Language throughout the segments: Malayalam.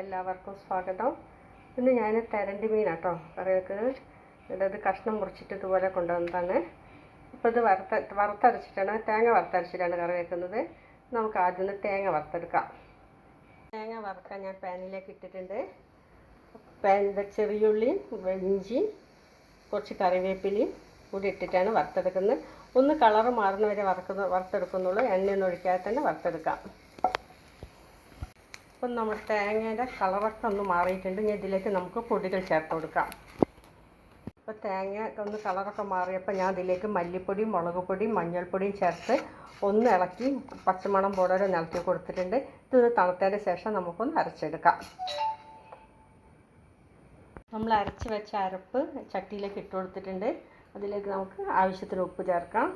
എല്ലാവർക്കും സ്വാഗതം. ഇന്ന് ഞാൻ തെരണ്ടി മീനാട്ടോ കറി വെക്കുന്നത് ഇതത് കഷ്ണം മുറിച്ചിട്ട് ഇതുപോലെ കൊണ്ടുവന്നതാണ്. ഇപ്പോൾ ഇത് വറുത്ത വറുത്തരച്ചിട്ടാണ് തേങ്ങ വറുത്തരച്ചിട്ടാണ് കറി വെക്കുന്നത് നമുക്ക് ആദ്യം തേങ്ങ വറുത്തെടുക്കാം. തേങ്ങ വറുക്കാൻ ഞാൻ പാനിലേക്ക് ഇട്ടിട്ടുണ്ട്. പാനിന്റെ ചെറിയുള്ളിയും വെഞ്ചി കുറച്ച് കറിവേപ്പിലയും കൂടി ഇട്ടിട്ടാണ് വറുത്തെടുക്കുന്നത്. ഒന്ന് കളറ് മാറുന്നവരെ വറുക്കുന്ന വറുത്തെടുക്കുന്നുള്ളൂ. എണ്ണയൊന്നും ഒഴിക്കാതെ തന്നെ വറുത്തെടുക്കാം. അപ്പം നമ്മുടെ തേങ്ങയുടെ കളറൊക്കെ ഒന്ന് മാറിയിട്ടുണ്ട്. ഇനി ഇതിലേക്ക് നമുക്ക് പൊടികൾ ചേർത്ത് കൊടുക്കാം. അപ്പോൾ തേങ്ങ ഒന്ന് കളറൊക്കെ മാറിയപ്പോൾ ഞാൻ ഇതിലേക്ക് മല്ലിപ്പൊടിയും മുളക് പൊടിയും മഞ്ഞൾപ്പൊടിയും ചേർത്ത് ഒന്ന് ഇളക്കി പച്ചമണം പോലെ നിലത്തി കൊടുത്തിട്ടുണ്ട്. ഇത് തണുത്തതിന് ശേഷം നമുക്കൊന്ന് അരച്ചെടുക്കാം. നമ്മൾ അരച്ച് വെച്ച അരപ്പ് ചട്ടിയിലേക്ക് ഇട്ട് കൊടുത്തിട്ടുണ്ട്. അതിലേക്ക് നമുക്ക് ആവശ്യത്തിന് ഉപ്പ് ചേർക്കാം.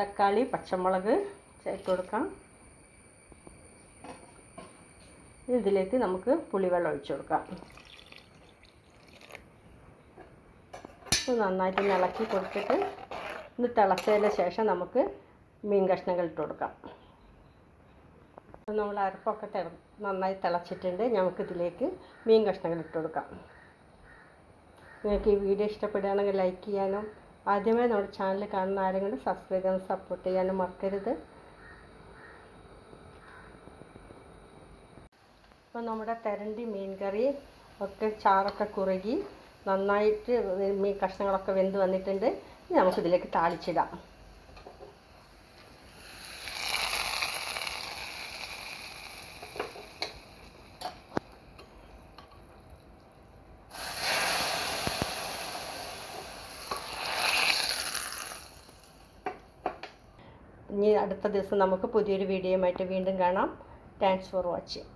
തക്കാളി പച്ചമുളക് ചേർത്ത് കൊടുക്കാം. ഇതിലേക്ക് നമുക്ക് പുളിവെള്ളം ഒഴിച്ചു കൊടുക്കാം. നന്നായിട്ട് ഇളക്കി കൊടുത്തിട്ട് ഇത് തിളച്ചതിന് ശേഷം നമുക്ക് മീൻ കഷ്ണങ്ങൾ ഇട്ട് കൊടുക്കാം. നമ്മൾ അരപ്പൊക്കെ തിള നന്നായി തിളച്ചിട്ടുണ്ട്. നമുക്കിതിലേക്ക് മീൻ കഷ്ണങ്ങൾ ഇട്ട് കൊടുക്കാം. നിങ്ങൾക്ക് ഈ വീഡിയോ ഇഷ്ടപ്പെടുകയാണെങ്കിൽ ലൈക്ക് ചെയ്യാനും ആദ്യമായി നമ്മുടെ ചാനൽ കാണുന്ന ആരെങ്കിലും സബ്സ്ക്രൈബ് ചെയ്യാനും സപ്പോർട്ട് ചെയ്യാനും മറക്കരുത്. അപ്പോൾ നമ്മുടെ തെരണ്ടി മീൻ കറി ഒക്കെ ചാറൊക്കെ കുറുകി നന്നായിട്ട് മീൻ കഷ്ണങ്ങളൊക്കെ വെന്ത് വന്നിട്ടുണ്ട്. ഇനി നമുക്കിതിലേക്ക് താളിച്ചിടാം. ഇനി അടുത്ത ദിവസം നമുക്ക് പുതിയൊരു വീഡിയോയുമായിട്ട് വീണ്ടും കാണാം. Thanks for watching